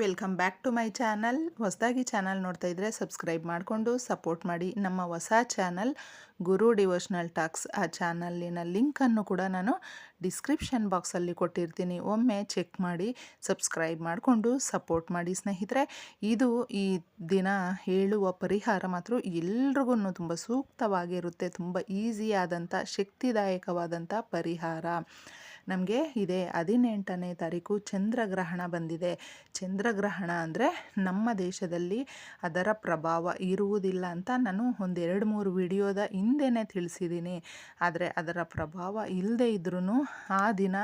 Welcome back to my channel. ಹೊಸದಾಗಿ channel ನೋಡ್ತಾ ಇದ್ದರೆ ಸಬ್ಸ್ಕ್ರೈಬ್ ಮಾಡಿಕೊಂಡು ಸಪೋರ್ಟ್ ಮಾಡಿ. ನಮ್ಮ ಹೊಸ ಚಾನಲ್ ಗುರು ಡಿವೋಷ್ನಲ್ ಟಾಕ್ಸ್, ಆ ಚಾನಲ್ಲಿನ ಲಿಂಕನ್ನು ಕೂಡ ನಾನು ಡಿಸ್ಕ್ರಿಪ್ಷನ್ ಬಾಕ್ಸಲ್ಲಿ ಕೊಟ್ಟಿರ್ತೀನಿ. ಒಮ್ಮೆ ಚೆಕ್ ಮಾಡಿ, ಸಬ್ಸ್ಕ್ರೈಬ್ ಮಾಡಿಕೊಂಡು ಸಪೋರ್ಟ್ ಮಾಡಿ ಸ್ನೇಹಿತರೆ. ಇದು ಈ ದಿನ ಹೇಳುವ ಪರಿಹಾರ ಮಾತ್ರ ಎಲ್ರಿಗೂ ತುಂಬ ಸೂಕ್ತವಾಗಿರುತ್ತೆ, ತುಂಬ ಈಸಿಯಾದಂಥ, ಶಕ್ತಿದಾಯಕವಾದಂಥ ಪರಿಹಾರ. ನಮಗೆ ಇದೆ ಹದಿನೆಂಟನೇ ತಾರೀಕು ಚಂದ್ರಗ್ರಹಣ ಬಂದಿದೆ. ಚಂದ್ರಗ್ರಹಣ ಅಂದರೆ ನಮ್ಮ ದೇಶದಲ್ಲಿ ಅದರ ಪ್ರಭಾವ ಇರುವುದಿಲ್ಲ ಅಂತ ನಾನು ಒಂದೆರಡು ಮೂರು ವಿಡಿಯೋದ ಹಿಂದೆನೇ ತಿಳಿಸಿದ್ದೀನಿ ಆದರೆ ಅದರ ಪ್ರಭಾವ ಇಲ್ಲದೆ ಇದ್ರೂ ಆ ದಿನ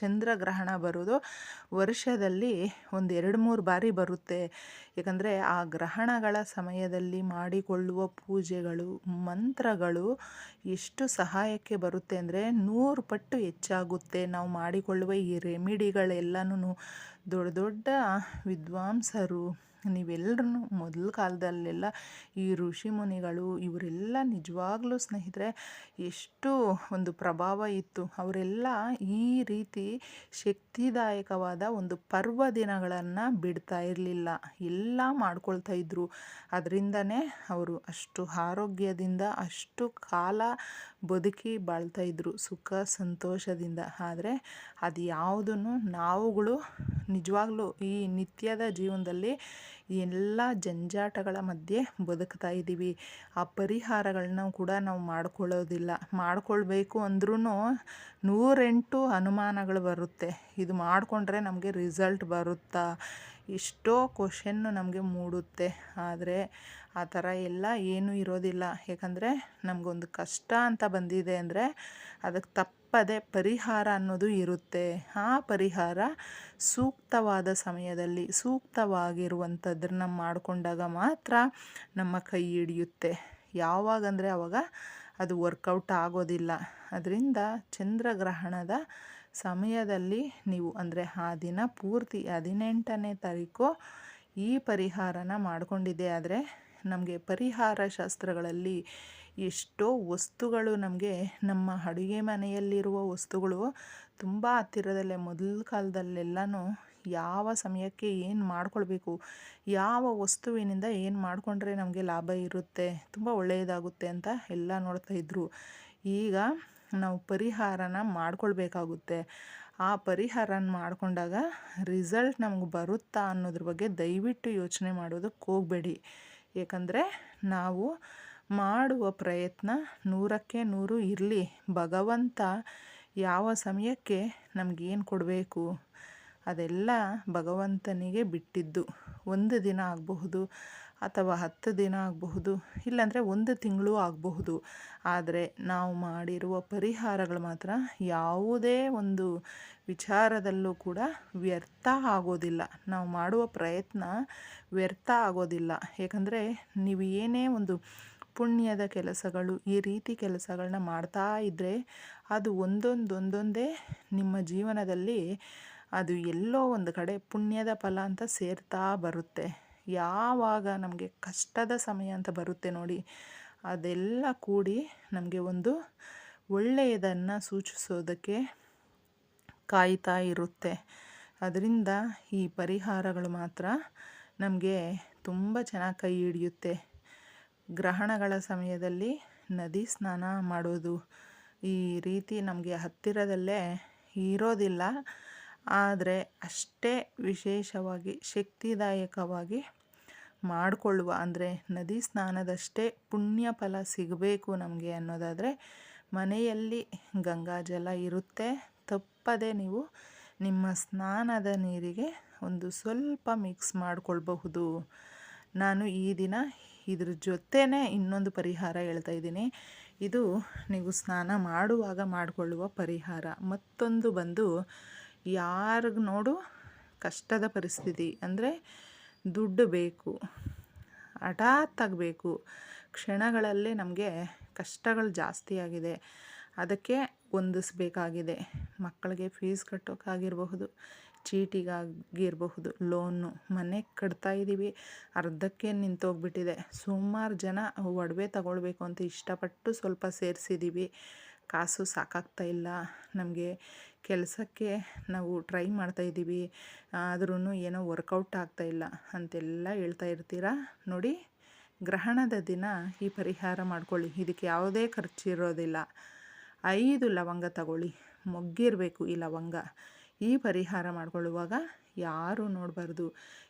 ಚಂದ್ರಗ್ರಹಣ ಬರೋದು ವರ್ಷದಲ್ಲಿ ಒಂದು ಎರಡು ಮೂರು ಬಾರಿ ಬರುತ್ತೆ. ಏಕೆಂದರೆ ಆ ಗ್ರಹಣಗಳ ಸಮಯದಲ್ಲಿ ಮಾಡಿಕೊಳ್ಳುವ ಪೂಜೆಗಳು, ಮಂತ್ರಗಳು ಎಷ್ಟು ಸಹಾಯಕ್ಕೆ ಬರುತ್ತೆ ಅಂದರೆ ನೂರು ಪಟ್ಟು ಹೆಚ್ಚಾಗುತ್ತೆ. ನಾವು ಮಾಡಿಕೊಳ್ಳುವ ಈ ರೆಮಿಡಿಗಳೆಲ್ಲನೂ ದೊಡ್ಡ ದೊಡ್ಡ ವಿದ್ವಾಂಸರು ನೀವೆಲ್ಲರೂ ಮೊದಲ ಕಾಲದಲ್ಲೆಲ್ಲ ಈ ಋಷಿ ಮುನಿಗಳು ಇವರೆಲ್ಲ ನಿಜವಾಗ್ಲೂ ಸ್ನೇಹಿತರೆ ಎಷ್ಟು ಒಂದು ಪ್ರಭಾವ ಇತ್ತು. ಅವರೆಲ್ಲ ಈ ರೀತಿ ಶಕ್ತಿದಾಯಕವಾದ ಒಂದು ಪರ್ವ ದಿನಗಳನ್ನು ಬಿಡ್ತಾ ಇರಲಿಲ್ಲ. ಎಲ್ಲ ಮಾಡ್ಕೊಳ್ತಾ ಇದ್ದರು ಅದರಿಂದನೇ ಅವರು ಅಷ್ಟು ಆರೋಗ್ಯದಿಂದ ಅಷ್ಟು ಕಾಲ ಬದುಕಿ ಬಾಳ್ತಾ ಇದ್ದರು ಸುಖ, ಸಂತೋಷದಿಂದ. ಆದರೆ ಅದು ಯಾವುದನ್ನು ನಾವುಗಳು ನಿಜವಾಗ್ಲೂ ಈ ನಿತ್ಯದ ಜೀವನದಲ್ಲಿ ಎಲ್ಲ ಜಂಜಾಟಗಳ ಮಧ್ಯೆ ಬದುಕ್ತಾ ಇದ್ದೀವಿ. ಆ ಪರಿಹಾರಗಳನ್ನ ಕೂಡ ನಾವು ಮಾಡ್ಕೊಳ್ಳೋದಿಲ್ಲ. ಮಾಡ್ಕೊಳ್ಬೇಕು ಅಂದ್ರೂ ನೂರೆಂಟು ಅನುಮಾನಗಳು ಬರುತ್ತೆ. ಇದು ಮಾಡಿಕೊಂಡ್ರೆ ನಮಗೆ ರಿಸಲ್ಟ್ ಬರುತ್ತಾ? ಎಷ್ಟೋ ಕ್ವಶನ್ನು ನಮಗೆ ಮೂಡುತ್ತೆ. ಆದರೆ ಆ ಥರ ಎಲ್ಲ ಏನೂ ಇರೋದಿಲ್ಲ. ಯಾಕಂದರೆ ನಮಗೊಂದು ಕಷ್ಟ ಅಂತ ಬಂದಿದೆ ಅಂದರೆ ಅದಕ್ಕೆ ತಪ್ಪದೆ ಪರಿಹಾರ ಅನ್ನೋದು ಇರುತ್ತೆ. ಆ ಪರಿಹಾರ ಸೂಕ್ತವಾದ ಸಮಯದಲ್ಲಿ ಸೂಕ್ತವಾಗಿರುವಂಥದ್ರನ್ನ ಮಾಡಿಕೊಂಡಾಗ ಮಾತ್ರ ನಮ್ಮ ಕೈ ಹಿಡಿಯುತ್ತೆ. ಯಾವಾಗಂದರೆ ಆವಾಗ ಅದು ವರ್ಕೌಟ್ ಆಗೋದಿಲ್ಲ. ಅದರಿಂದ ಚಂದ್ರಗ್ರಹಣದ ಸಮಯದಲ್ಲಿ ನೀವು ಅಂದರೆ ಆ ದಿನ ಪೂರ್ತಿ ಹದಿನೆಂಟನೇ ತಾರೀಕು ಈ ಪರಿಹಾರನ ಮಾಡಿಕೊಂಡಿದ್ದೆ. ಆದರೆ ನಮಗೆ ಪರಿಹಾರ ಶಾಸ್ತ್ರಗಳಲ್ಲಿ ಎಷ್ಟೋ ವಸ್ತುಗಳು ನಮಗೆ ನಮ್ಮ ಅಡುಗೆ ಮನೆಯಲ್ಲಿರುವ ವಸ್ತುಗಳು ತುಂಬ ಹತ್ತಿರದಲ್ಲೇ ಮೊದಲ ಕಾಲದಲ್ಲೆಲ್ಲನೂ ಯಾವ ಸಮಯಕ್ಕೆ ಏನು ಮಾಡ್ಕೊಳ್ಬೇಕು, ಯಾವ ವಸ್ತುವಿನಿಂದ ಏನು ಮಾಡಿಕೊಂಡ್ರೆ ನಮಗೆ ಲಾಭ ಇರುತ್ತೆ, ತುಂಬ ಒಳ್ಳೆಯದಾಗುತ್ತೆ ಅಂತ ಎಲ್ಲ ನೋಡ್ತಾಯಿದ್ರು ಈಗ ನಾವು ಪರಿಹಾರನ ಮಾಡ್ಕೊಳ್ಬೇಕಾಗುತ್ತೆ. ಆ ಪರಿಹಾರನ ಮಾಡಿಕೊಂಡಾಗ ರಿಸಲ್ಟ್ ನಮ್ಗೆ ಬರುತ್ತಾ ಅನ್ನೋದ್ರ ಬಗ್ಗೆ ದಯವಿಟ್ಟು ಯೋಚನೆ ಮಾಡೋದಕ್ಕೆ ಹೋಗಬೇಡಿ. ಏಕೆಂದರೆ ನಾವು ಮಾಡುವ ಪ್ರಯತ್ನ ನೂರಕ್ಕೆ ನೂರು ಇರಲಿ. ಭಗವಂತ ಯಾವ ಸಮಯಕ್ಕೆ ನಮಗೇನು ಕೊಡಬೇಕು? ಅದೆಲ್ಲ ಭಗವಂತನಿಗೆ ಬಿಟ್ಟಿದ್ದು. ಒಂದು ದಿನ ಆಗಬಹುದು ಅಥವಾ ಹತ್ತು ದಿನ ಆಗಬಹುದು, ಇಲ್ಲಾಂದರೆ ಒಂದು ತಿಂಗಳು ಆಗಬಹುದು. ಆದರೆ ನಾವು ಮಾಡಿರುವ ಪರಿಹಾರಗಳು ಮಾತ್ರ ಯಾವುದೇ ಒಂದು ವಿಚಾರದಲ್ಲೂ ಕೂಡ ವ್ಯರ್ಥ ಆಗೋದಿಲ್ಲ. ನಾವು ಮಾಡುವ ಪ್ರಯತ್ನ ವ್ಯರ್ಥ ಆಗೋದಿಲ್ಲ. ಏಕೆಂದರೆ ನೀವು ಏನೇ ಒಂದು ಪುಣ್ಯದ ಕೆಲಸಗಳು, ಈ ರೀತಿ ಕೆಲಸಗಳನ್ನ ಮಾಡ್ತಾ ಇದ್ದರೆ ಅದು ಒಂದೊಂದೊಂದೊಂದೇ ನಿಮ್ಮ ಜೀವನದಲ್ಲಿ ಅದು ಎಲ್ಲೋ ಒಂದು ಕಡೆ ಪುಣ್ಯದ ಫಲ ಅಂತ ಸೇರ್ತಾ ಬರುತ್ತೆ. ಯಾವಾಗ ನಮಗೆ ಕಷ್ಟದ ಸಮಯ ಅಂತ ಬರುತ್ತೆ ನೋಡಿ, ಅದೆಲ್ಲ ಕೂಡಿ ನಮಗೆ ಒಂದು ಒಳ್ಳೆಯದನ್ನು ಸೂಚಿಸೋದಕ್ಕೆ ಕಾಯ್ತಾ ಇರುತ್ತೆ. ಅದರಿಂದ ಈ ಪರಿಹಾರಗಳು ಮಾತ್ರ ನಮಗೆ ತುಂಬ ಚೆನ್ನಾಗಿ ಕೈ ಹಿಡಿಯುತ್ತೆ. ಗ್ರಹಣಗಳ ಸಮಯದಲ್ಲಿ ನದಿ ಸ್ನಾನ ಮಾಡೋದು ಈ ರೀತಿ ನಮಗೆ ಹತ್ತಿರದಲ್ಲೇ ಇರೋದಿಲ್ಲ. ಆದರೆ ಅಷ್ಟೇ ವಿಶೇಷವಾಗಿ ಶಕ್ತಿದಾಯಕವಾಗಿ ಮಾಡಿಕೊಳ್ಳುವ, ಅಂದರೆ ನದಿ ಸ್ನಾನದಷ್ಟೇ ಪುಣ್ಯ ಫಲ ಸಿಗಬೇಕು ನಮಗೆ ಅನ್ನೋದಾದರೆ ಮನೆಯಲ್ಲಿ ಗಂಗಾಜಲ ಇರುತ್ತೆ. ತಪ್ಪದೆ ನೀವು ನಿಮ್ಮ ಸ್ನಾನದ ನೀರಿಗೆ ಒಂದು ಸ್ವಲ್ಪ ಮಿಕ್ಸ್ ಮಾಡಿಕೊಳ್ಬಹುದು. ನಾನು ಈ ದಿನ ಇದ್ರ ಜೊತೆನೇ ಇನ್ನೊಂದು ಪರಿಹಾರ ಹೇಳ್ತಾ ಇದ್ದೀನಿ. ಇದು ನೀವು ಸ್ನಾನ ಮಾಡುವಾಗ ಮಾಡಿಕೊಳ್ಳುವ ಪರಿಹಾರ. ಮತ್ತೊಂದು ಬಂದು ಯಾರಿಗೆ ನೋಡು ಕಷ್ಟದ ಪರಿಸ್ಥಿತಿ. ಅಂದರೆ ದುಡ್ಡು ಬೇಕು, ಹಠಾತ್ ಆಗಬೇಕು. ಕ್ಷಣಗಳಲ್ಲೇ ನಮಗೆ ಕಷ್ಟಗಳು ಜಾಸ್ತಿ ಆಗಿದೆ. ಅದಕ್ಕೆ ಹೊಂದಿಸ್ಬೇಕಾಗಿದೆ. ಮಕ್ಕಳಿಗೆ ಫೀಸ್ ಕಟ್ಟೋಕ್ಕಾಗಿರಬಹುದು ಚೀಟಿಗಾಗಿರಬಹುದು, ಲೋನು, ಮನೆ ಕಟ್ತಾ ಇದ್ದೀವಿ ಅರ್ಧಕ್ಕೆ ನಿಂತೋಗ್ಬಿಟ್ಟಿದೆ. ಸುಮಾರು ಜನ ಒಡವೆ ತಗೊಳ್ಬೇಕು ಅಂತ ಇಷ್ಟಪಟ್ಟು ಸ್ವಲ್ಪ ಸೇರಿಸಿದ್ದೀವಿ ಕಾಸು ಸಾಕಾಗ್ತಾ ಇಲ್ಲ. ನಮಗೆ ಕೆಲಸಕ್ಕೆ ನಾವು ಟ್ರೈ ಮಾಡ್ತಾ ಇದ್ದೀವಿ. ಆದ್ರೂ ಏನೋ ವರ್ಕೌಟ್ ಆಗ್ತಾ ಇಲ್ಲ ಅಂತೆಲ್ಲ ಹೇಳ್ತಾ ಇರ್ತೀರಾ? ನೋಡಿ, ಗ್ರಹಣದ ದಿನ ಈ ಪರಿಹಾರ ಮಾಡ್ಕೊಳ್ಳಿ. ಇದಕ್ಕೆ ಯಾವುದೇ ಖರ್ಚು ಇರೋದಿಲ್ಲ. ಐದು ಲವಂಗ ತಗೊಳ್ಳಿ. ಮೊಗ್ಗಿರಬೇಕು ಈ ಲವಂಗ. ಈ ಪರಿಹಾರ ಮಾಡ್ಕೊಳ್ಳುವಾಗ ಯಾರೂ ನೋಡಬಾರ್ದು.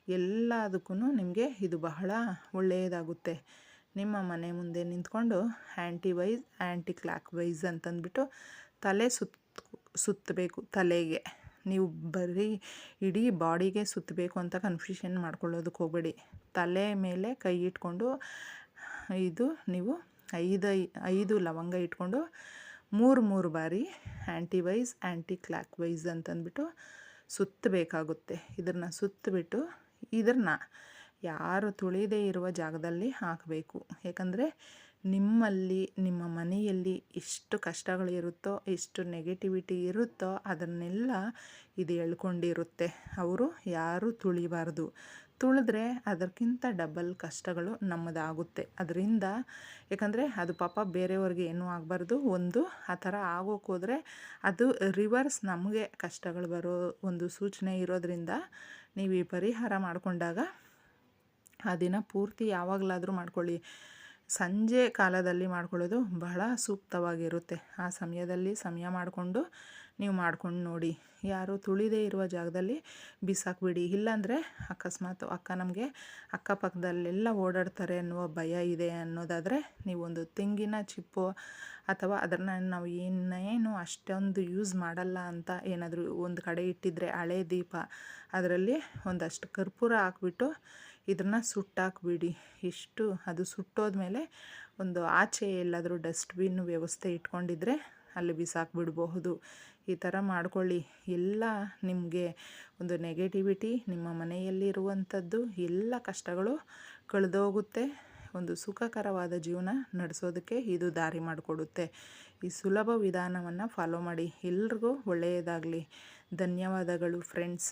ಎಲ್ಲದಕ್ಕೂ ನಿಮಗೆ ಇದು ಬಹಳ ಒಳ್ಳೆಯದಾಗುತ್ತೆ. ನಿಮ್ಮ ಮನೆ ಮುಂದೆ ನಿಂತ್ಕೊಂಡು anti wise anticlockwise ಅಂತಂದ್ಬಿಟ್ಟು ತಲೆ ಸುತ್ತ ಸುತ್ತಬೇಕು ತಲೆಗೆ. ನೀವು ಬರೀ ಇಡೀ ಬಾಡಿಗೆ ಸುತ್ತಬೇಕು ಅಂತ ಕನ್ಫ್ಯೂಷನ್ ಮಾಡ್ಕೊಳ್ಳೋದಕ್ಕೆ ಹೋಗಬೇಡಿ. ತಲೆ ಮೇಲೆ ಕೈ ಇಟ್ಕೊಂಡು ಇದು ನೀವು ಐದು ಐದು ಲವಂಗ ಇಟ್ಕೊಂಡು ಮೂರು ಮೂರು ಬಾರಿ ಆ್ಯಂಟಿವೈಸ್ ಆ್ಯಂಟಿ ಕ್ಲಾಕ್ ವೈಸ್ ಅಂತಂದ್ಬಿಟ್ಟು ಸುತ್ತಬೇಕಾಗುತ್ತೆ. ಇದನ್ನು ಸುತ್ತಬಿಟ್ಟು ಇದನ್ನು ಯಾರು ತುಳಿದೇ ಇರುವ ಜಾಗದಲ್ಲಿ ಹಾಕಬೇಕು. ಯಾಕಂದರೆ ನಿಮ್ಮಲ್ಲಿ, ನಿಮ್ಮ ಮನೆಯಲ್ಲಿ ಎಷ್ಟು ಕಷ್ಟಗಳಿರುತ್ತೋ ಎಷ್ಟು ನೆಗೆಟಿವಿಟಿ ಇರುತ್ತೋ ಅದನ್ನೆಲ್ಲ ಇದು ಎಳ್ಕೊಂಡಿರುತ್ತೆ ಅವರು ಯಾರೂ ತುಳಿಬಾರ್ದು. ತುಳಿದ್ರೆ ಅದಕ್ಕಿಂತ ಡಬಲ್ ಕಷ್ಟಗಳು ನಮ್ಮದಾಗುತ್ತೆ. ಅದರಿಂದ ಯಾಕಂದರೆ ಅದು ಪಾಪ ಬೇರೆಯವ್ರಿಗೆ ಏನೂ ಆಗಬಾರ್ದು. ಒಂದು, ಆ ಥರ ಆಗೋಕೆ ಅದು ರಿವರ್ಸ್ ನಮಗೆ ಕಷ್ಟಗಳು ಬರೋ ಒಂದು ಸೂಚನೆ ಇರೋದ್ರಿಂದ ನೀವು ಈ ಪರಿಹಾರ ಮಾಡಿಕೊಂಡಾಗ ಆ ದಿನ ಪೂರ್ತಿ ಯಾವಾಗಲಾದರೂ ಮಾಡ್ಕೊಳ್ಳಿ. ಸಂಜೆ ಕಾಲದಲ್ಲಿ ಮಾಡ್ಕೊಳ್ಳೋದು ಬಹಳ ಸೂಕ್ತವಾಗಿರುತ್ತೆ. ಆ ಸಮಯದಲ್ಲಿ ಸಮಯ ಮಾಡಿಕೊಂಡು ನೀವು ಮಾಡ್ಕೊಂಡು ನೋಡಿ. ಯಾರು ತುಳಿದೇ ಇರುವ ಜಾಗದಲ್ಲಿ ಬಿಸಾಕ್ಬಿಡಿ. ಇಲ್ಲಾಂದರೆ ಅಕಸ್ಮಾತ್ ಅಕ್ಕ ನಮಗೆ ಅಕ್ಕಪಕ್ಕದಲ್ಲೆಲ್ಲ ಓಡಾಡ್ತಾರೆ ಅನ್ನುವ ಭಯ ಇದೆ ಅನ್ನೋದಾದರೆ ನೀವೊಂದು ತೆಂಗಿನ ಚಿಪ್ಪು ಅಥವಾ ಅದನ್ನು ನಾವು ಏನೇನು ಅಷ್ಟೊಂದು ಯೂಸ್ ಮಾಡಲ್ಲ ಅಂತ ಏನಾದರೂ ಒಂದು ಕಡೆ ಇಟ್ಟಿದ್ರೆ ಹಳೆ ದೀಪ, ಅದರಲ್ಲಿ ಒಂದಷ್ಟು ಕರ್ಪೂರ ಹಾಕ್ಬಿಟ್ಟು ಇದನ್ನು ಸುಟ್ಟಾಕ್ಬಿಡಿ. ಇಷ್ಟು, ಅದು ಸುಟ್ಟೋದ್ಮೇಲೆ ಒಂದು ಆಚೆ ಎಲ್ಲಾದರೂ ಡಸ್ಟ್ಬಿನ್ ವ್ಯವಸ್ಥೆ ಇಟ್ಕೊಂಡಿದ್ರೆ ಅಲ್ಲಿ ಬಿಸಾಕ್ಬಿಡಬಹುದು. ಈ ಥರ ಮಾಡ್ಕೊಳ್ಳಿ. ಎಲ್ಲ ನಿಮಗೆ ಒಂದು ನೆಗೆಟಿವಿಟಿ ನಿಮ್ಮ ಮನೆಯಲ್ಲಿರುವಂಥದ್ದು, ಎಲ್ಲ ಕಷ್ಟಗಳು ಕಳೆದೋಗುತ್ತೆ. ಒಂದು ಸುಖಕರವಾದ ಜೀವನ ನಡೆಸೋದಕ್ಕೆ ಇದು ದಾರಿ ಮಾಡಿಕೊಡುತ್ತೆ. ಈ ಸುಲಭ ವಿಧಾನವನ್ನು ಫಾಲೋ ಮಾಡಿ. ಎಲ್ರಿಗೂ ಒಳ್ಳೆಯದಾಗಲಿ. ಧನ್ಯವಾದಗಳು ಫ್ರೆಂಡ್ಸ್